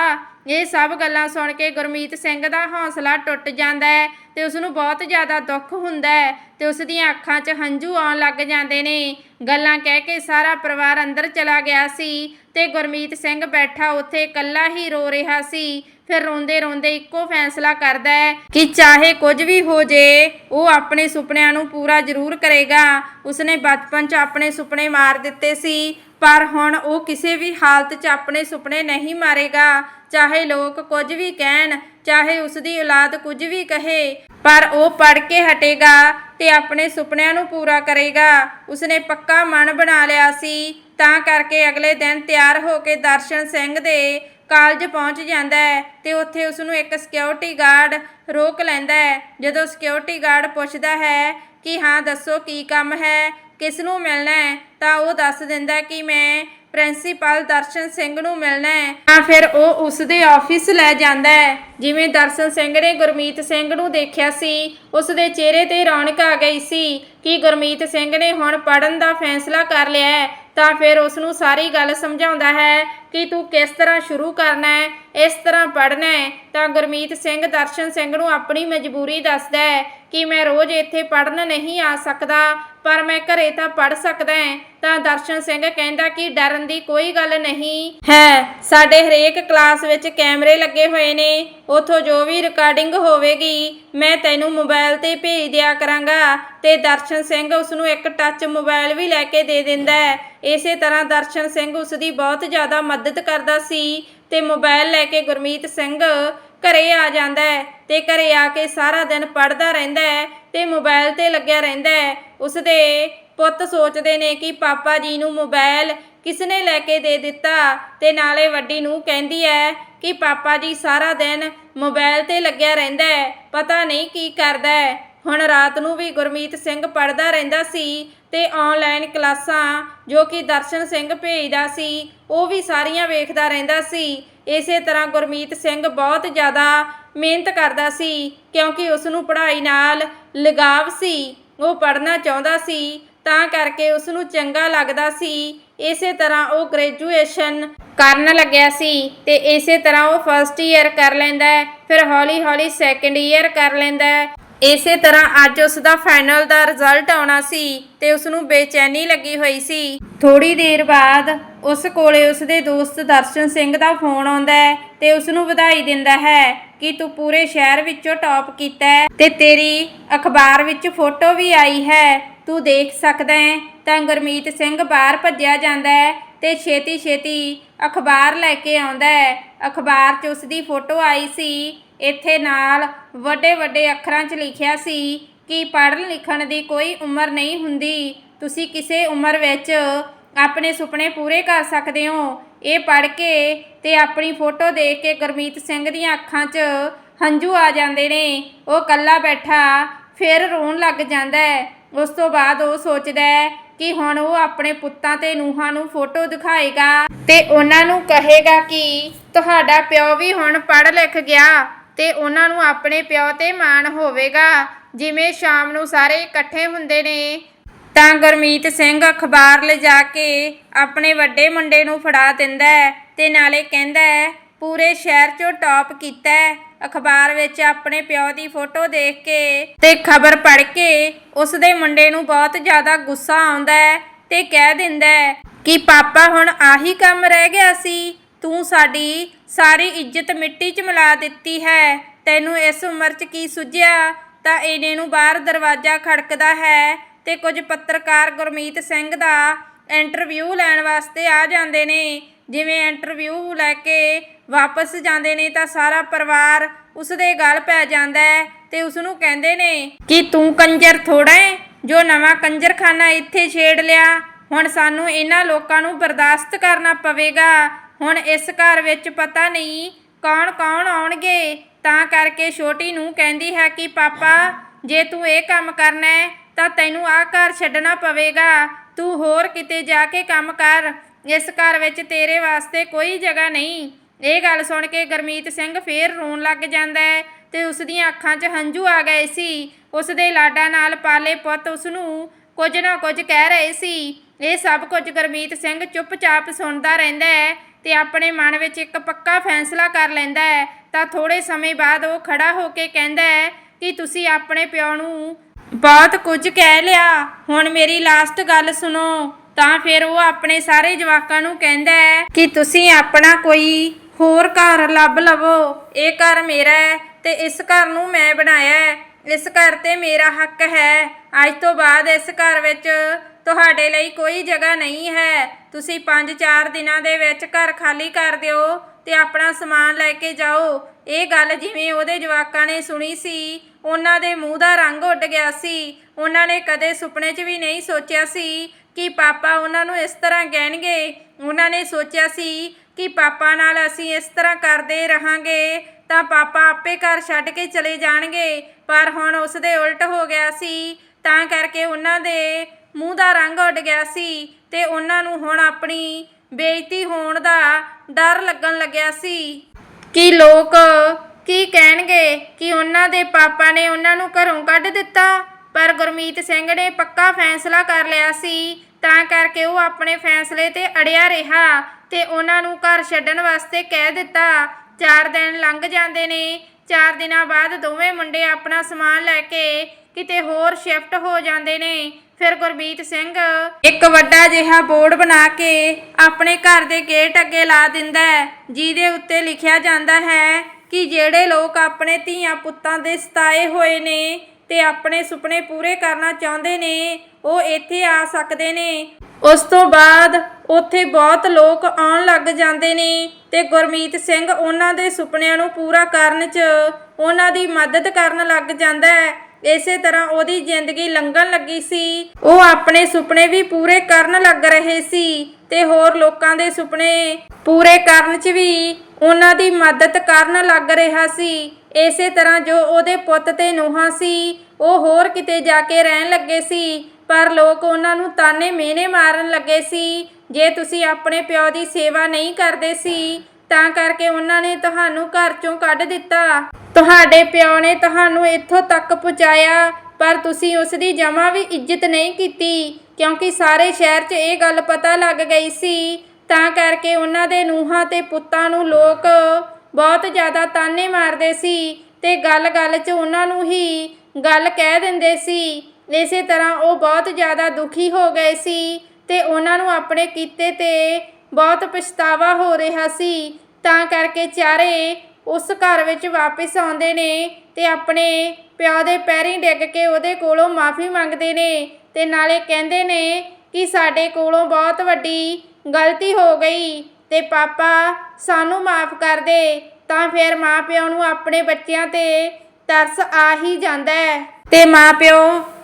ਇਹ ਸਭ ਗੱਲਾਂ ਸੁਣ ਕੇ ਗੁਰਮੀਤ ਸਿੰਘ ਦਾ ਹੌਸਲਾ ਟੁੱਟ ਜਾਂਦਾ ਹੈ ਤੇ ਉਸ ਨੂੰ ਬਹੁਤ ਜ਼ਿਆਦਾ ਦੁੱਖ ਹੁੰਦਾ ਹੈ ਤੇ ਉਸ ਦੀਆਂ ਅੱਖਾਂ 'ਚ ਹੰਝੂ ਆਉਣ ਲੱਗ ਜਾਂਦੇ ਨੇ। ਗੱਲਾਂ ਕਹਿ ਕੇ ਸਾਰਾ ਪਰਿਵਾਰ ਅੰਦਰ ਚਲਾ ਗਿਆ ਸੀ ਤੇ ਗੁਰਮੀਤ ਸਿੰਘ ਬੈਠਾ ਉੱਥੇ ਇਕੱਲਾ ਹੀ ਰੋ ਰਿਹਾ ਸੀ। ਫਿਰ ਰੋਂਦੇ ਰੋਂਦੇ ਇੱਕੋ ਫੈਸਲਾ ਕਰਦਾ ਹੈ ਕਿ ਚਾਹੇ ਕੁਝ ਵੀ ਹੋ ਜੇ, ਉਹ ਆਪਣੇ ਸੁਪਨਿਆਂ ਨੂੰ ਪੂਰਾ ਜ਼ਰੂਰ ਕਰੇਗਾ। ਉਸਨੇ ਬਚਪਨ 'ਚ ਆਪਣੇ ਸੁਪਨੇ ਮਾਰ ਦਿੱਤੇ ਸੀ। ਪਰ ਹੁਣ ਉਹ ਕਿਸੇ ਵੀ ਹਾਲਤ 'ਚ ਆਪਣੇ ਸੁਪਨੇ ਨਹੀਂ ਮਾਰੇਗਾ। ਚਾਹੇ ਲੋਕ ਕੁਝ ਵੀ ਕਹਿਣ, ਚਾਹੇ ਉਸ ਦੀ ਔਲਾਦ ਕੁਝ ਵੀ ਕਹੇ, ਪਰ ਉਹ ਪੜ ਕੇ ਹਟੇਗਾ ਤੇ ਆਪਣੇ ਸੁਪਨਿਆਂ ਨੂੰ ਪੂਰਾ ਕਰੇਗਾ। ਉਸਨੇ ਪੱਕਾ ਮਨ ਬਣਾ ਲਿਆ ਸੀ। ਤਾਂ ਕਰਕੇ ਅਗਲੇ ਦਿਨ ਤਿਆਰ ਹੋ ਕੇ ਦਰਸ਼ਨ ਸਿੰਘ ਦੇ ਕਾਲਜ ਪਹੁੰਚ ਜਾਂਦਾ ਹੈ ਤੇ ਉੱਥੇ ਉਸ ਨੂੰ ਇੱਕ ਸਿਕਿਉਰਿਟੀ ਗਾਰਡ ਰੋਕ ਲੈਂਦਾ ਹੈ। ਜਦੋਂ ਸਿਕਿਉਰਿਟੀ ਗਾਰਡ ਪੁੱਛਦਾ ਹੈ ਕਿ, ਹਾਂ, ਦੱਸੋ ਕੀ ਕੰਮ ਹੈ? ਕਿਸ ਨੂੰ ਮਿਲਣਾ ਹੈ? ਤਾਂ ਉਹ ਦੱਸ ਦਿੰਦਾ ਕਿ ਮੈਂ ਪ੍ਰਿੰਸੀਪਲ ਦਰਸ਼ਨ ਸਿੰਘ ਨੂੰ ਮਿਲਣਾ ਹੈ। ਤਾਂ ਫਿਰ ਉਹ ਉਸ ਦੇ ਆਫਿਸ ਲੈ ਜਾਂਦਾ ਹੈ। ਜਿਵੇਂ ਦਰਸ਼ਨ ਸਿੰਘ ਨੇ ਗੁਰਮੀਤ ਸਿੰਘ ਨੂੰ ਦੇਖਿਆ ਸੀ, ਉਸ ਦੇ ਚਿਹਰੇ ਤੇ ਰੌਣਕ ਆ ਗਈ ਸੀ ਕਿ ਗੁਰਮੀਤ ਸਿੰਘ ਨੇ ਹੁਣ ਪੜਨ ਦਾ ਫੈਸਲਾ ਕਰ ਲਿਆ ਹੈ। ਤਾਂ ਫਿਰ ਉਸ ਨੂੰ ਸਾਰੀ ਗੱਲ ਸਮਝਾਉਂਦਾ ਹੈ ਕਿ ਤੂੰ ਕਿਸ ਤਰ੍ਹਾਂ ਸ਼ੁਰੂ ਕਰਨਾ ਹੈ, ਇਸ ਤਰ੍ਹਾਂ ਪੜ੍ਹਨਾ ਹੈ, ਤਾਂ ਗੁਰਮੀਤ ਸਿੰਘ, ਦਰਸ਼ਨ ਸਿੰਘ ਨੂੰ ਆਪਣੀ ਮਜਬੂਰੀ ਦੱਸਦਾ ਹੈ ਕਿ ਮੈਂ ਰੋਜ਼ ਇੱਥੇ ਪੜਨ ਨਹੀਂ ਆ ਸਕਦਾ, ਪਰ ਮੈਂ ਘਰੇ ਤਾਂ ਪੜ ਸਕਦਾ ਹਾਂ, ਤਾਂ ਦਰਸ਼ਨ ਸਿੰਘ ਕਹਿੰਦਾ ਕਿ ਡਰਨ ਦੀ ਕੋਈ ਗੱਲ ਨਹੀਂ। ਹੈ, ਸਾਡੇ ਹਰੇਕ ਕਲਾਸ ਵਿੱਚ ਕੈਮਰੇ ਲੱਗੇ ਹੋਏ ਨੇ, ਉਥੋਂ ਜੋ ਵੀ ਰਿਕਾਰਡਿੰਗ ਹੋਵੇਗੀ, ਮੈਂ ਤੈਨੂੰ ਮੋਬਾਈਲ ਤੇ ਭੇਜ ਦਿਆ ਕਰਾਂਗਾ, ਤੇ ਦਰਸ਼ਨ ਸਿੰਘ ਉਸ ਨੂੰ ਇੱਕ ਟੱਚ ਮੋਬਾਈਲ ਵੀ ਲੈ ਕੇ ਦੇ ਦਿੰਦਾ ਹੈ। ਇਸੇ ਤਰ੍ਹਾਂ ਦਰਸ਼ਨ ਸਿੰਘ ਉਸ ਦੀ ਬਹੁਤ ਜ਼ਿਆਦਾ ਮਦਦ ਮਦਦ ਕਰਦਾ ਸੀ ਤੇ ਮੋਬਾਈਲ ਲੈ ਕੇ ਗੁਰਮੀਤ ਸਿੰਘ ਘਰੇ ਆ ਜਾਂਦਾ ਹੈ ਤੇ ਘਰੇ ਆ ਕੇ ਸਾਰਾ ਦਿਨ ਪੜਦਾ ਰਹਿੰਦਾ ਹੈ ਤੇ ਮੋਬਾਈਲ ਤੇ ਲੱਗਿਆ ਰਹਿੰਦਾ ਹੈ। ਉਸਦੇ ਪੁੱਤ ਸੋਚਦੇ ਨੇ ਕਿ ਪਾਪਾ ਜੀ ਨੂੰ ਮੋਬਾਈਲ ਕਿਸਨੇ ਲੈ ਕੇ ਦੇ ਦਿੱਤਾ ਤੇ ਨਾਲੇ ਵੱਡੀ ਨੂੰ ਕਹਿੰਦੀ ਹੈ ਕਿ ਪਾਪਾ ਜੀ ਸਾਰਾ ਦਿਨ ਮੋਬਾਈਲ ਤੇ ਲੱਗਿਆ ਰਹਿੰਦਾ ਹੈ, ਪਤਾ ਨਹੀਂ ਕੀ ਕਰਦਾ ਹੈ। ਹੁਣ ਰਾਤ ਨੂੰ ਵੀ ਗੁਰਮੀਤ ਸਿੰਘ ਪੜਦਾ ਰਹਿੰਦਾ ਸੀ ਤੇ ਆਨਲਾਈਨ ਕਲਾਸਾਂ ਜੋ ਕਿ ਦਰਸ਼ਨ ਸਿੰਘ ਭੇਜਦਾ ਸੀ, ਉਹ ਵੀ ਸਾਰੀਆਂ ਵੇਖਦਾ ਰਹਿੰਦਾ ਸੀ। ਇਸੇ ਤਰ੍ਹਾਂ ਗੁਰਮੀਤ ਸਿੰਘ ਬਹੁਤ ਜ਼ਿਆਦਾ ਮਿਹਨਤ ਕਰਦਾ ਸੀ, ਕਿਉਂਕਿ ਉਸ ਨੂੰ ਪੜ੍ਹਾਈ ਨਾਲ ਲਗਾਵ ਸੀ, ਉਹ ਪੜ੍ਹਨਾ ਚਾਹੁੰਦਾ ਸੀ, ਤਾਂ ਕਰਕੇ ਉਸ ਨੂੰ ਚੰਗਾ ਲੱਗਦਾ ਸੀ। ਇਸੇ ਤਰ੍ਹਾਂ ਉਹ ਗ੍ਰੈਜੂਏਸ਼ਨ ਕਰਨ ਲੱਗਿਆ ਸੀ ਤੇ ਇਸੇ ਤਰ੍ਹਾਂ ਉਹ ਫਸਟ ਈਅਰ ਕਰ ਲੈਂਦਾ ਫਿਰ ਹੌਲੀ ਹੌਲੀ ਸੈਕੰਡ ਈਅਰ ਕਰ ਲੈਂਦਾ ਇਸੇ ਤਰ੍ਹਾਂ ਅੱਜ ਉਸ ਦਾ ਫਾਈਨਲ ਦਾ ਰਿਜ਼ਲਟ ਆਉਣਾ ਸੀ ਤੇ ਉਸ ਨੂੰ ਬੇਚੈਨੀ ਲੱਗੀ ਹੋਈ ਸੀ। ਥੋੜੀ ਦੇਰ ਬਾਅਦ ਉਸ ਕੋਲੇ ਉਸ ਦੇ ਦੋਸਤ ਦਰਸ਼ਨ ਸਿੰਘ ਦਾ ਫੋਨ ਆਉਂਦਾ ਹੈ ਤੇ ਉਸ ਨੂੰ ਵਧਾਈ ਦਿੰਦਾ ਹੈ ਕਿ ਤੂੰ ਪੂਰੇ ਸ਼ਹਿਰ ਵਿੱਚੋਂ ਟੌਪ ਕੀਤਾ ਹੈ ਤੇ ਤੇਰੀ ਅਖਬਾਰ ਵਿੱਚ ਫੋਟੋ ਵੀ ਆਈ ਹੈ। ਤੂੰ ਦੇਖ ਸਕਦਾ ਹੈ, ਤਾਂ ਗੁਰਮੀਤ ਸਿੰਘ ਬਾਹਰ ਭੱਜਿਆ ਜਾਂਦਾ ਹੈ ਤੇ ਛੇਤੀ ਛੇਤੀ ਅਖਬਾਰ ਲੈ ਕੇ ਆਉਂਦਾ ਹੈ। ਅਖਬਾਰ 'ਚ ਉਸ ਦੀ ਫੋਟੋ ਆਈ ਸੀ ਇੱਥੇ ਨਾਲ ਵੱਡੇ ਵੱਡੇ ਅੱਖਰਾਂ 'ਚ ਲਿਖਿਆ ਸੀ ਕਿ ਪੜ੍ਹਨ ਲਿਖਣ ਦੀ ਕੋਈ ਉਮਰ ਨਹੀਂ ਹੁੰਦੀ। ਤੁਸੀਂ ਕਿਸੇ ਉਮਰ ਵਿੱਚ ਆਪਣੇ ਸੁਪਨੇ ਪੂਰੇ ਕਰ ਸਕਦੇ ਹੋ। ਇਹ ਪੜ੍ਹ ਕੇ ਤੇ ਆਪਣੀ ਫੋਟੋ ਦੇਖ ਕੇ ਗੁਰਮੀਤ ਸਿੰਘ ਦੀਆਂ ਅੱਖਾਂ 'ਚ ਹੰਝੂ ਆ ਜਾਂਦੇ ਨੇ। ਉਹ ਕੱਲਾ ਬੈਠਾ ਫਿਰ ਰੋਣ ਲੱਗ ਜਾਂਦਾ ਹੈ। ਉਸ ਤੋਂ ਬਾਅਦ ਉਹ ਸੋਚਦਾ ਹੈ ਕਿ ਹੁਣ ਉਹ ਆਪਣੇ ਪੁੱਤਾਂ ਤੇ ਨੂੰਹਾਂ ਨੂੰ ਫੋਟੋ ਦਿਖਾਏਗਾ ਤੇ ਉਹਨਾਂ ਨੂੰ ਕਹੇਗਾ ਕਿ ਤੁਹਾਡਾ ਪਿਓ ਵੀ ਹੁਣ ਪੜ੍ਹ ਲਿਖ ਗਿਆ। ਅਤੇ ਉਹਨਾਂ ਨੂੰ ਆਪਣੇ ਪਿਓ ਤੇ ਮਾਣ ਹੋਵੇਗਾ। ਜਿਵੇਂ ਸ਼ਾਮ ਨੂੰ ਸਾਰੇ ਇਕੱਠੇ ਹੁੰਦੇ ਨੇ। ਤਾਂ ਗੁਰਮੀਤ ਸਿੰਘ ਅਖਬਾਰ ਲਿਜਾ ਕੇ ਆਪਣੇ ਵੱਡੇ ਮੁੰਡੇ ਨੂੰ ਫੜਾ ਦਿੰਦਾ ਹੈ ਤੇ ਨਾਲੇ ਕਹਿੰਦਾ ਹੈ, ਪੂਰੇ ਸ਼ਹਿਰ 'ਚੋਂ ਟੌਪ ਕੀਤਾ ਹੈ। ਅਖਬਾਰ ਵਿੱਚ ਆਪਣੇ ਪਿਓ ਦੀ ਫੋਟੋ ਦੇਖ ਕੇ ਤੇ ਖਬਰ ਪੜ੍ਹ ਕੇ ਉਸ ਦੇ ਮੁੰਡੇ ਨੂੰ ਬਹੁਤ ਜ਼ਿਆਦਾ ਗੁੱਸਾ ਆਉਂਦਾ ਹੈ ਤੇ ਕਹਿ ਦਿੰਦਾ ਹੈ ਕਿ, ਪਾਪਾ, ਹੁਣ ਆਹੀ ਕੰਮ ਰਹਿ ਗਿਆ ਸੀ। ਤੂੰ ਸਾਡੀ ਸਾਰੀ ਇੱਜ਼ਤ ਮਿੱਟੀ 'ਚ ਮਿਲਾ ਦਿੱਤੀ ਹੈ। ਤੈਨੂੰ ਇਸ ਉਮਰ 'ਚ ਕੀ ਸੁਝਿਆ? ਤਾਂ ਇਹਨੇ ਨੂੰ ਬਾਹਰ ਦਰਵਾਜ਼ਾ ਖੜਕਦਾ ਹੈ ਤੇ ਕੁਝ ਪੱਤਰਕਾਰ ਗੁਰਮੀਤ ਸਿੰਘ ਦਾ ਇੰਟਰਵਿਊ ਲੈਣ ਵਾਸਤੇ ਆ ਜਾਂਦੇ ਨੇ। ਜਿਵੇਂ ਇੰਟਰਵਿਊ ਲੈ ਕੇ ਵਾਪਸ ਜਾਂਦੇ ਨੇ ਤਾਂ ਸਾਰਾ ਪਰਿਵਾਰ ਉਸ ਦੇ ਗਲ ਪੈ ਜਾਂਦਾ ਹੈ ਤੇ ਉਸ ਨੂੰ ਕਹਿੰਦੇ ਨੇ ਕਿ ਤੂੰ ਕੰਜਰ ਥੋੜਾ ਹੈ, ਜੋ ਨਵਾਂ ਕੰਜਰਖਾਨਾ ਇੱਥੇ ਛੇੜ ਲਿਆ। ਹੁਣ ਸਾਨੂੰ ਇਹਨਾਂ ਲੋਕਾਂ ਨੂੰ ਬਰਦਾਸ਼ਤ ਕਰਨਾ ਪਵੇਗਾ। ਹੁਣ ਇਸ ਘਰ ਵਿੱਚ ਪਤਾ ਨਹੀਂ ਕੌਣ ਕੌਣ ਆਉਣਗੇ। ਤਾਂ ਕਰਕੇ ਛੋਟੀ ਨੂੰ ਕਹਿੰਦੀ ਹੈ ਕਿ, ਪਾਪਾ, ਜੇ ਤੂੰ ਇਹ ਕੰਮ ਕਰਨਾ ਹੈ, ਤਾਂ ਤੈਨੂੰ ਆਹ ਘਰ ਛੱਡਣਾ ਪਵੇਗਾ। ਤੂੰ ਹੋਰ ਕਿਤੇ ਜਾ ਕੇ ਕੰਮ ਕਰ। ਇਸ ਘਰ ਵਿੱਚ ਤੇਰੇ ਵਾਸਤੇ ਕੋਈ ਜਗ੍ਹਾ ਨਹੀਂ। ਇਹ ਗੱਲ ਸੁਣ ਕੇ ਗਰਮੀਤ ਸਿੰਘ ਫੇਰ ਰੋਣ ਲੱਗ ਜਾਂਦਾ ਹੈ ਤੇ ਉਸ ਦੀਆਂ ਅੱਖਾਂ 'ਚ ਹੰਝੂ ਆ ਗਏ ਸੀ। ਉਸ ਦੇ ਲਾਡਾ ਨਾਲ ਪਾਲੇ ਪੁੱਤ ਉਸ ਨੂੰ ਕੁਝ ਨਾ ਕੁਝ ਕਹਿ ਰਹੇ ਸੀ। ਇਹ ਸਭ ਕੁਝ ਗੁਰਮੀਤ ਸਿੰਘ ਚੁੱਪਚਾਪ ਸੁਣਦਾ ਰਹਿੰਦਾ ਹੈ ਤੇ ਆਪਣੇ ਮਨ ਵਿੱਚ ਇੱਕ ਪੱਕਾ ਫੈਸਲਾ ਕਰ ਲੈਂਦਾ ਹੈ। ਤਾਂ ਥੋੜੇ ਸਮੇਂ ਬਾਅਦ ਉਹ ਖੜਾ ਹੋ ਕੇ ਕਹਿੰਦਾ ਹੈ ਕਿ ਤੁਸੀਂ ਆਪਣੇ ਪਿਓ ਨੂੰ ਬਹੁਤ ਕੁਝ ਕਹਿ ਲਿਆ। ਹੁਣ ਮੇਰੀ ਲਾਸਟ ਗੱਲ ਸੁਣੋ। ਤਾਂ ਫਿਰ ਉਹ ਆਪਣੇ ਸਾਰੇ ਜਵਾਕਾਂ ਨੂੰ ਕਹਿੰਦਾ ਹੈ ਕਿ ਤੁਸੀਂ ਆਪਣਾ ਕੋਈ ਹੋਰ ਘਰ ਲੱਭ ਲਵੋ। ਇਹ ਘਰ ਮੇਰਾ ਹੈ ਤੇ ਇਸ ਘਰ ਨੂੰ ਮੈਂ ਬਣਾਇਆ ਹੈ। ਇਸ ਘਰ ਤੇ ਮੇਰਾ ਹੱਕ ਹੈ। ਅੱਜ ਤੋਂ ਬਾਅਦ ਇਸ ਘਰ ਵਿੱਚ ਤੁਹਾਡੇ ਲਈ ਕੋਈ ਜਗ੍ਹਾ ਨਹੀਂ ਹੈ। ਤੁਸੀਂ 5-4 ਦਿਨਾਂ ਦੇ ਵਿੱਚ ਘਰ ਖਾਲੀ ਕਰ ਦਿਓ ਤੇ ਆਪਣਾ ਸਮਾਨ ਲੈ ਕੇ ਜਾਓ। ਇਹ ਗੱਲ ਜਿਵੇਂ ਉਹਦੇ ਜਵਾਕਾਂ ਨੇ ਸੁਣੀ ਸੀ, ਉਹਨਾਂ ਦੇ ਮੂੰਹ ਦਾ ਰੰਗ ਉੱਡ ਗਿਆ ਸੀ। ਉਹਨਾਂ ਨੇ ਕਦੇ ਸੁਪਨੇ 'ਚ ਵੀ ਨਹੀਂ ਸੋਚਿਆ ਸੀ ਕਿ ਪਾਪਾ ਉਹਨਾਂ ਨੂੰ ਇਸ ਤਰ੍ਹਾਂ ਕਹਿਣਗੇ। ਉਹਨਾਂ ਨੇ ਸੋਚਿਆ ਸੀ ਕਿ ਪਾਪਾ ਨਾਲ ਅਸੀਂ ਇਸ ਤਰ੍ਹਾਂ ਕਰਦੇ ਰਹਾਂਗੇ ਤਾਂ ਪਾਪਾ ਆਪੇ ਘਰ ਛੱਡ ਕੇ ਚਲੇ ਜਾਣਗੇ। ਪਰ ਹੁਣ ਉਸ ਦੇ ਉਲਟ ਹੋ ਗਿਆ ਸੀ। ਤਾਂ ਕਰਕੇ ਉਹਨਾਂ ਦੇ ਮੂੰਹ ਦਾ ਰੰਗ ਉੱਡ ਗਿਆ ਸੀ ਤੇ ਉਹਨਾਂ ਨੂੰ ਹੁਣ ਆਪਣੀ ਬੇਇੱਜ਼ਤੀ ਹੋਣ ਦਾ ਡਰ ਲੱਗਣ ਲੱਗਿਆ ਸੀ। ਕਿ ਲੋਕ ਕੀ ਕਹਿਣਗੇ ਕਿ ਉਹਨਾਂ ਦੇ ਪਾਪਾ ਨੇ ਉਹਨਾਂ ਨੂੰ ਘਰੋਂ ਕੱਢ ਦਿੱਤਾ? ਪਰ ਗੁਰਮੀਤ ਸਿੰਘ ਨੇ ਪੱਕਾ ਫੈਸਲਾ ਕਰ ਲਿਆ ਸੀ। ਤਾਂ ਕਰਕੇ ਉਹ ਆਪਣੇ ਫੈਸਲੇ ਤੇ ਅੜਿਆ ਰਿਹਾ ਤੇ ਉਹਨਾਂ ਨੂੰ ਘਰ ਛੱਡਣ ਵਾਸਤੇ ਕਹਿ ਦਿੱਤਾ। ਚਾਰ ਦਿਨ ਲੰਘ ਜਾਂਦੇ ਨੇ। ਚਾਰ ਦਿਨਾਂ ਬਾਅਦ ਦੋਵੇਂ ਮੁੰਡੇ ਆਪਣਾ ਸਮਾਨ ਲੈ ਕੇ ਕਿਤੇ ਹੋਰ ਸ਼ਿਫਟ ਹੋ ਜਾਂਦੇ ਨੇ। ਫਿਰ ਗੁਰਮੀਤ ਸਿੰਘ ਇੱਕ ਵੱਡਾ ਜਿਹਾ ਬੋਰਡ ਬਣਾ ਕੇ ਆਪਣੇ ਘਰ ਦੇ ਗੇਟ ਅੱਗੇ ਲਾ ਦਿੰਦਾ ਹੈ, ਜਿਹਦੇ ਉੱਤੇ ਲਿਖਿਆ ਜਾਂਦਾ ਹੈ ਕਿ ਜਿਹੜੇ ਲੋਕ ਆਪਣੇ ਧੀਆਂ ਪੁੱਤਾਂ ਦੇ ਸਤਾਏ ਹੋਏ ਨੇ ਤੇ ਆਪਣੇ ਸੁਪਨੇ ਪੂਰੇ ਕਰਨਾ ਚਾਹੁੰਦੇ ਨੇ, ਉਹ ਇੱਥੇ ਆ ਸਕਦੇ ਨੇ। ਉਸ ਤੋਂ ਬਾਅਦ ਉੱਥੇ ਬਹੁਤ ਲੋਕ ਆਉਣ ਲੱਗ ਜਾਂਦੇ ਨੇ ਤੇ ਗੁਰਮੀਤ ਸਿੰਘ ਉਹਨਾਂ ਦੇ ਸੁਪਨਿਆਂ ਨੂੰ ਪੂਰਾ ਕਰਨ 'ਚ ਉਹਨਾਂ ਦੀ ਮਦਦ ਕਰਨ ਲੱਗ ਜਾਂਦਾ ਹੈ। ਇਸੇ ਤਰ੍ਹਾਂ ਉਹਦੀ ਜ਼ਿੰਦਗੀ ਲੰਘਣ ਲੱਗੀ ਸੀ। ਉਹ ਆਪਣੇ ਸੁਪਨੇ ਵੀ ਪੂਰੇ ਕਰਨ ਲੱਗ ਰਹੇ ਸੀ ਤੇ ਹੋਰ ਲੋਕਾਂ ਦੇ ਸੁਪਨੇ ਪੂਰੇ ਕਰਨ 'ਚ ਵੀ ਉਹਨਾਂ ਦੀ ਮਦਦ ਕਰਨ ਲੱਗ ਰਿਹਾ ਸੀ। ਇਸੇ ਤਰ੍ਹਾਂ ਜੋ ਉਹਦੇ ਪੁੱਤ ਤੇ ਨੂੰਹਾਂ ਸੀ, ਉਹ ਹੋਰ ਕਿਤੇ ਜਾ ਕੇ ਰਹਿਣ ਲੱਗੇ ਸੀ, ਪਰ ਲੋਕ ਉਹਨਾਂ ਨੂੰ ਤਾਨੇ ਮਿਹਣੇ ਮਾਰਨ ਲੱਗੇ ਸੀ। ਜੇ ਤੁਸੀਂ ਆਪਣੇ ਪਿਓ ਦੀ ਸੇਵਾ ਨਹੀਂ ਕਰਦੇ ਸੀ ਤਾਂ ਕਰਕੇ ਉਹਨਾਂ ਨੇ ਤੁਹਾਨੂੰ ਘਰ ਚੋਂ ਕੱਢ ਦਿੱਤਾ। ਤੁਹਾਡੇ ਪਿਓ ਨੇ ਤੁਹਾਨੂੰ ਇੱਥੋਂ ਤੱਕ ਪਹੁੰਚਾਇਆ ਪਰ ਤੁਸੀਂ ਉਸ ਦੀ ਜਮਾ ਵੀ ਇੱਜ਼ਤ ਨਹੀਂ ਕੀਤੀ, ਕਿਉਂਕਿ ਸਾਰੇ ਸ਼ਹਿਰ 'ਚ ਇਹ ਗੱਲ ਪਤਾ ਲੱਗ ਗਈ ਸੀ। ਤਾਂ ਕਰਕੇ ਉਹਨਾਂ ਦੇ ਨੂੰਹਾਂ ਤੇ ਪੁੱਤਾਂ ਨੂੰ ਲੋਕ ਬਹੁਤ ਜ਼ਿਆਦਾ ਤਾਨੇ ਮਾਰਦੇ ਸੀ ਤੇ ਗੱਲ-ਗੱਲ 'ਚ ਉਹਨਾਂ ਨੂੰ ਹੀ ਗੱਲ ਕਹਿ ਦਿੰਦੇ ਸੀ। ਇਸੇ ਤਰ੍ਹਾਂ ਉਹ ਬਹੁਤ ਜ਼ਿਆਦਾ ਦੁਖੀ ਹੋ ਗਏ ਸੀ ਤੇ ਉਹਨਾਂ ਨੂੰ ਆਪਣੇ ਕੀਤੇ ਤੇ ਬਹੁਤ ਪਛਤਾਵਾ ਹੋ ਰਿਹਾ ਸੀ। ਤਾਂ ਕਰਕੇ ਚਾਰੇ ਉਸ ਘਰ ਵਿੱਚ ਵਾਪਸ ਆਉਂਦੇ ਨੇ ਤੇ ਆਪਣੇ ਪਿਓ ਦੇ ਪੈਰੀਂ ਡਿੱਗ ਕੇ ਉਹਦੇ ਕੋਲੋਂ ਮਾਫੀ ਮੰਗਦੇ ਨੇ ਤੇ ਨਾਲੇ ਕਹਿੰਦੇ ਨੇ ਕਿ ਸਾਡੇ ਕੋਲੋਂ ਬਹੁਤ ਵੱਡੀ ਗਲਤੀ ਹੋ ਗਈ ਤੇ ਪਾਪਾ ਸਾਨੂੰ ਮਾਫ ਕਰ ਦੇ, ਤਾਂ ਫਿਰ ਮਾਪਿਓ ਨੂੰ ਆਪਣੇ ਬੱਚਿਆਂ ਤੇ ਤਰਸ ਆ ਹੀ ਜਾਂਦਾ ਹੈ। ਤੇ ਮਾਪਿਓ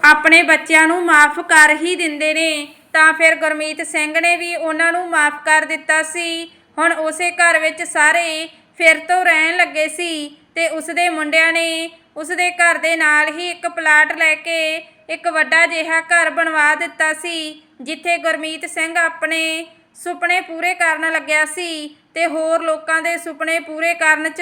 ਆਪਣੇ ਬੱਚਿਆਂ ਨੂੰ ਮਾਫ ਕਰ ਹੀ ਦਿੰਦੇ ਨੇ। ਤਾਂ ਫਿਰ ਗੁਰਮੀਤ ਸਿੰਘ ਨੇ ਵੀ ਉਹਨਾਂ ਨੂੰ ਮਾਫ ਕਰ ਦਿੱਤਾ ਸੀ। ਹੁਣ ਉਸੇ ਘਰ ਵਿੱਚ ਸਾਰੇ ਫਿਰ ਤੋਂ ਰਹਿਣ ਲੱਗੇ ਸੀ ਤੇ ਉਸਦੇ ਮੁੰਡਿਆਂ ਨੇ ਉਸਦੇ ਘਰ ਦੇ ਨਾਲ ਹੀ ਇੱਕ ਪਲਾਟ ਲੈ ਕੇ ਇੱਕ ਵੱਡਾ ਜਿਹਾ ਘਰ ਬਣਵਾ ਦਿੱਤਾ ਸੀ, ਜਿੱਥੇ ਗੁਰਮੀਤ ਸਿੰਘ ਆਪਣੇ ਸੁਪਨੇ ਪੂਰੇ ਕਰਨ ਲੱਗਿਆ ਸੀ ਤੇ ਹੋਰ ਲੋਕਾਂ ਦੇ ਸੁਪਨੇ ਪੂਰੇ ਕਰਨ 'ਚ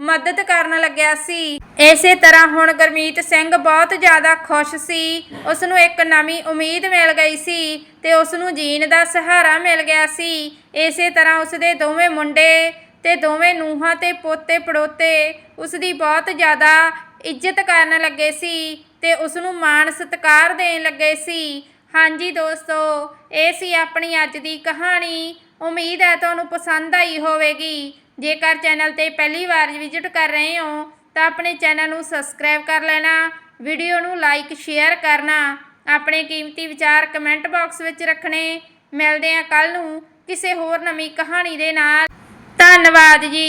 ਮਦਦ ਕਰਨ ਲੱਗਿਆ ਸੀ। ਇਸੇ ਤਰ੍ਹਾਂ ਹੁਣ ਗੁਰਮੀਤ ਸਿੰਘ ਬਹੁਤ ਜ਼ਿਆਦਾ ਖੁਸ਼ ਸੀ। ਉਸ ਨੂੰ ਇੱਕ ਨਵੀਂ ਉਮੀਦ ਮਿਲ ਗਈ ਸੀ ਤੇ ਉਸ ਨੂੰ ਜੀਣ ਦਾ ਸਹਾਰਾ ਮਿਲ ਗਿਆ ਸੀ। ਇਸੇ ਤਰ੍ਹਾਂ ਉਸ ਦੇ ਦੋਵੇਂ ਮੁੰਡੇ ਤੇ ਦੋਵੇਂ ਨੂੰਹਾਂ ਤੇ ਪੋਤੇ ਪੜੋਤੇ ਉਸ ਦੀ ਬਹੁਤ ਜ਼ਿਆਦਾ ਇੱਜ਼ਤ ਕਰਨ ਲੱਗੇ ਸੀ ਤੇ ਉਸ ਨੂੰ ਮਾਣ ਸਤਿਕਾਰ ਦੇਣ ਲੱਗੇ ਸੀ। ਹਾਂਜੀ ਦੋਸਤੋ, ਇਹ ਸੀ ਆਪਣੀ ਅੱਜ ਦੀ ਕਹਾਣੀ। ਉਮੀਦ ਹੈ ਤੁਹਾਨੂੰ ਪਸੰਦ ਆਈ ਹੋਵੇਗੀ। ਜੇਕਰ ਚੈਨਲ ਤੇ ਪਹਿਲੀ ਵਾਰ ਵਿਜ਼ਿਟ ਕਰ ਰਹੇ ਹੋ, ਤਾਂ ਆਪਣੇ ਚੈਨਲ ਨੂੰ ਸਬਸਕ੍ਰਾਈਬ ਕਰ ਲੈਣਾ, ਵੀਡੀਓ ਨੂੰ ਲਾਈਕ, ਸ਼ੇਅਰ ਕਰਨਾ, ਆਪਣੇ ਕੀਮਤੀ ਵਿਚਾਰ ਕਮੈਂਟ ਬਾਕਸ ਵਿੱਚ ਰੱਖਣੇ। ਮਿਲਦੇ ਹਾਂ ਕੱਲ ਨੂੰ ਕਿਸੇ ਹੋਰ ਨਵੀਂ ਕਹਾਣੀ ਦੇ ਨਾਲ। ਧੰਨਵਾਦ ਜੀ।